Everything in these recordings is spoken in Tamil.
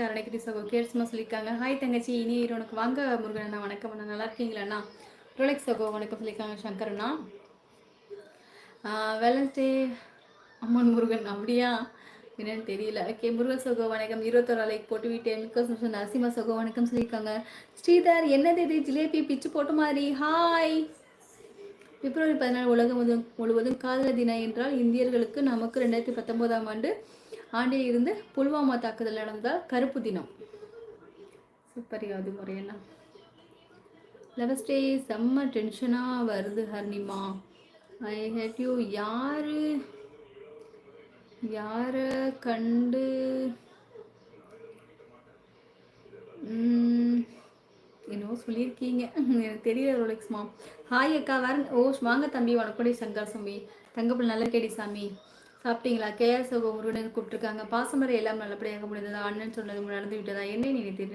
பாசமலை அரணைக்கடி சகோ கேர்ஸ்மா சொல்லியிருக்காங்க. ஹாய் தங்கச்சி இனி உனக்கு வாங்க முருகன் அண்ணா வணக்கம் அண்ணா நல்லா இருக்கீங்களா ரோலெக்ஸ் சகோ வணக்கம் சொல்லியிருக்காங்க சங்கரண்ணா வெலன்ஸ்டே அம்மன் முருகன் அப்படியா? என்னன்னு தெரியல. ஓகே முருகன் சகோ வணக்கம். இருபத்தோரா லைக் போட்டு விட்டேன் மிக்க நரசிம்ம சகோ வணக்கம் சொல்லியிருக்காங்க. ஸ்ரீதர் என்னது இது ஜிலேபி பிச்சு போட்ட மாதிரி? ஹாய் பிப்ரவரி பதினாலு உலகம் முழுவதும் காதல தினம் என்றால் இந்தியர்களுக்கு நமக்கு ரெண்டாயிரத்தி பத்தொன்பதாம் ஆண்டு ஆண்டில் இருந்து புல்வாமா தாக்குதல் நடந்த கருப்பு தினம். சூப்பர் அது முறையெல்லாம். டே செம்ம டென்ஷனாக வருது ஹர்னிமா. ஐ ஹேட் யூ யார்? யாரை கண்டு? என்னவோ சொல்லியிருக்கீங்க. எனக்கு தெரியல ரோலெக்ஸ்மா ஹாய் அக்கா வேற ஓ வாங்க தம்பி வணக்கம் சங்கர் சாமி. தங்கப்பில் நல்ல கேடி சாமி. சாப்பிட்டீங்களா? கேஎஸ் முருகன் கூப்பிட்டுருக்காங்க. பாசமரை எல்லாம் நல்லபடியாக முடிந்ததா? அண்ணன் சொன்னது நடந்து விட்டதா? என்ன நினைத்து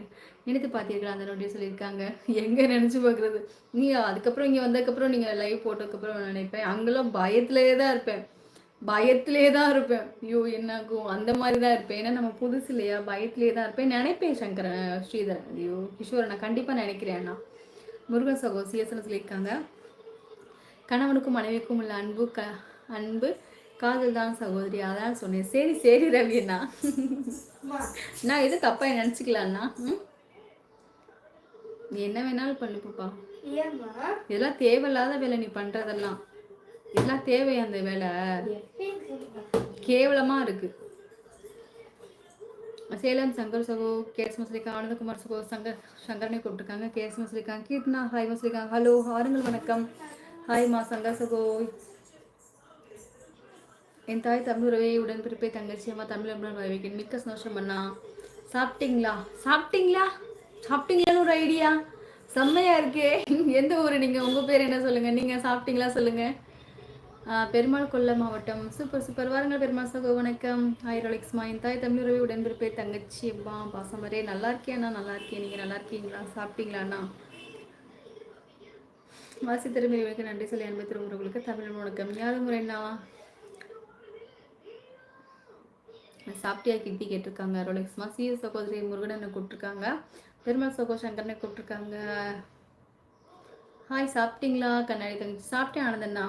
நினைத்து பார்த்தீர்களா? அந்த நோட்டியை சொல்லியிருக்காங்க. எங்கே நினச்சி பார்க்குறது? நீ அதுக்கப்புறம் இங்கே வந்ததுக்கப்புறம் நீங்கள் லைவ் போட்டதுக்கப்புறம் நினைப்பேன். அங்கெல்லாம் பயத்திலே தான் இருப்பேன். பயத்திலே தான் இருப்பேன். ஐயோ என்னாகும்? அந்த மாதிரி தான் இருப்பேன். ஏன்னா நம்ம புதுசு இல்லையா? பயத்திலே தான் இருப்பேன். நினைப்பேன் சங்கரன் ஸ்ரீதரன். ஐயோ கிஷோர் நான் கண்டிப்பாக நினைக்கிறேன் அண்ணா. முருகன் சகோ சிஎஸ்என் சொல்லியிருக்காங்க. கணவனுக்கும் மனைவிக்கும் உள்ள அன்பு க அன்பு காதல் தான் சகோதரி அதான் சொன்னேன். சரி சரி ரவி அண்ணா. நான் எது தப்பா நினச்சிக்கலாம்ண்ணா. நீ என்ன வேணாலும் பண்ணுப்பா இதெல்லாம் தேவையில்லாத வேலை நீ பண்றதெல்லாம். இதெல்லாம் தேவை அந்த வேலை. கேவலமா இருக்கு. சேலம் சங்கர் சகோ கேஎஸ் மசலிக்கா ஆனந்தகுமார் சகோ சங்கர் சங்கரனை கூப்பிட்டுருக்காங்க. கேஎஸ் மசலிக்காங்க கீர்த்தனா ஹாய் மசலிக்காங்க ஹலோ ஆருங்கள் வணக்கம். ஹாய் மா சங்கர் சகோ. என் தாய் தமிழரவை உடன் பிறப்பே தங்கச்சி அம்மா தமிழ் அம்மன் வரவேற்கிறேன். மிக்க சந்தோஷம் அண்ணா. சாப்பிட்டீங்களா? சாப்பிட்டீங்களா? சாப்பிட்டீங்களான்னு ஒரு ஐடியா. செம்மையா இருக்கே. எந்த ஊர் நீங்கள் உங்கள் பேர் என்ன சொல்லுங்கள் நீங்கள் சாப்பிட்டீங்களா சொல்லுங்கள் பெருமாள் கொல்ல மாவட்டம். Super super. வாருங்கள் பெருமாள் சகோ வணக்கம். ஆயிரோலிக்ஸ்மா என் தாய் தமிழுறவே உடன்பிறப்பே தங்கச்சி அம்மா பாசமரே வரே. நல்லா இருக்கேன்ண்ணா நல்லா இருக்கேன் நீங்கள் நல்லா இருக்கீங்களா? சாப்பிட்டீங்களாண்ணா வாசி திறமைகளுக்கு நன்றி சொல்லி அன்பு திருமுறைகளுக்கு தமிழ் வணக்கம். யாரும் முறைண்ணா சாப்பிட்டியா கிட்டி கேட்டிருக்காங்க. ரோலெக்ஸ்மா சிஎ சகோதரி முருகனை கூப்பிட்ருக்காங்க பெருமாள் சகோ சங்கரனை கூப்பிட்ருக்காங்க ஹாய் சாப்பிட்டீங்களா? கண்ணாடி தங்கச்சி சாப்பிட்டேன் ஆனந்தண்ணா.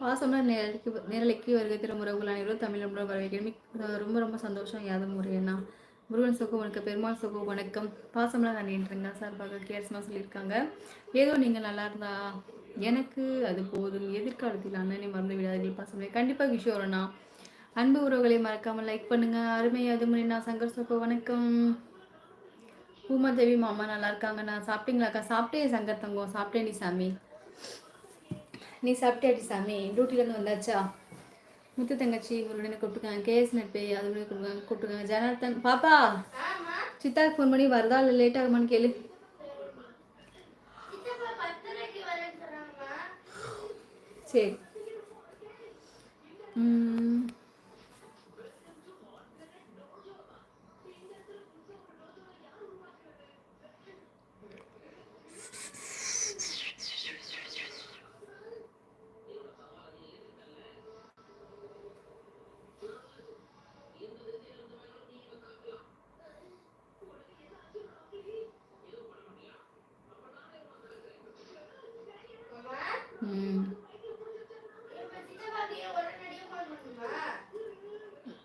பாசமாக நேரலைக்கு நேரலைக்கு வருகை திருமுறவுகள் அனைவரும் தமிழ் முறை வரவேற்கிறேன். ரொம்ப ரொம்ப சந்தோஷம் யாதம் முறையண்ணா முருகன் சகோ வணக்கம் பெருமாள் சகோ வணக்கம். பாசம்லாம் நான் நின்றுங்க பார்க்க கேர்ஸ்மா சொல்லியிருக்காங்க. ஏதோ நீங்கள் நல்லா இருந்தா எனக்கு அது போதும். எதிர்காலத்தில் அண்ணனை மறந்து விடாதீர்கள் பாசம் கண்டிப்பாக கிஷோரண்ணா. அன்பு உறவுகளை மறக்காமல் லைக் பண்ணுங்க. அருமை அதுமணி நான் சங்கர் சோப்போ வணக்கம். பூமாதேவி மாமா நல்லா இருக்காங்க. நான் சாப்பிட்டீங்களாக்கா சாப்பிட்டே சங்கர் தங்கம். சாப்பிட்டே நீ சாமி. நீ சாப்பிட்டேடி சாமி? டியூட்டிலேருந்து வந்தாச்சா? முத்து தங்கச்சி உடனே கூப்பிட்டுக்காங்க. கேஎஸ் நட்பே அது மாதிரி கூப்பிட்டுக்காங்க. ஜனார்த்தன் பாப்பா! சித்தாக்கு ஃபோன் பண்ணி வருதா இல்லை லேட் ஆகுமான்னு கேளு. சரி.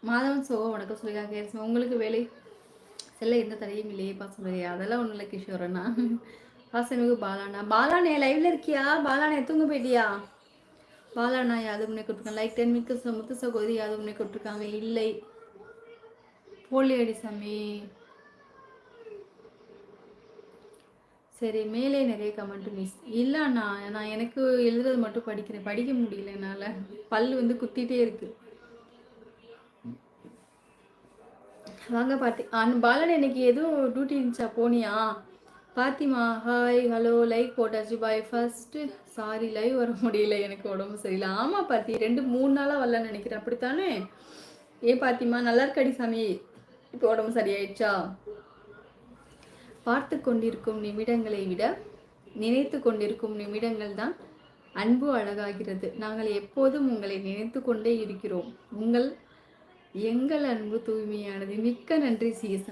மாதவன் சோ வணக்கம் கேஸ் உங்களுக்கு வேலை செல்ல எந்த தடையும் இல்லையே பாசம் அதெல்லாம் ஒன்றும் இல்லை கிஷோரண்ணா பாசமிகு பாலாண்ணா. பாலாண்ணே லைவ்ல இருக்கியா? பாலாண்ணே தூங்க போயிட்டியா? பாலாண்ணா யாது முன்னே கொடுத்துருக்காங்க லைக் டென் மிக்க முத்து சகோதரி யாது முன்னே கொடுத்துருக்காங்க இல்லை. போலியடி சாமி. சரி மேலே நிறைய கமெண்ட் மிஸ் இல்லைண்ணா நான் எனக்கு எழுதுறது மட்டும் படிக்கிறேன். படிக்க முடியல என்னால். பல் வந்து குத்திட்டே இருக்கு. வாங்க பாத்தி அன் பாலன் எனக்கு எதுவும் டியூட்டி இருந்துச்சா? போனியா? பாத்திமா ஹாய் ஹலோ லைக் போட்டாச்சு. பாய் ஃபஸ்ட்டு சாரி லைவ் வர முடியல. எனக்கு உடம்பு சரியில்லை. ஆமாம் பாத்தி ரெண்டு மூணு நாளாக வரலன்னு நினைக்கிறேன். அப்படித்தானே? ஏன் பாத்திமா நல்லா இருக்காடி சாமி. இப்போ உடம்பு சரியாயிடுச்சா? பார்த்து கொண்டிருக்கும் நிமிடங்களை விட நினைத்து கொண்டிருக்கும் நிமிடங்கள் தான் அன்பு அழகாகிறது. நாங்கள் எப்போதும் உங்களை நினைத்து கொண்டே இருக்கிறோம். உங்கள் எங்கள் அன்பு தூய்மையானது. மிக்க நன்றி சிஎஸ்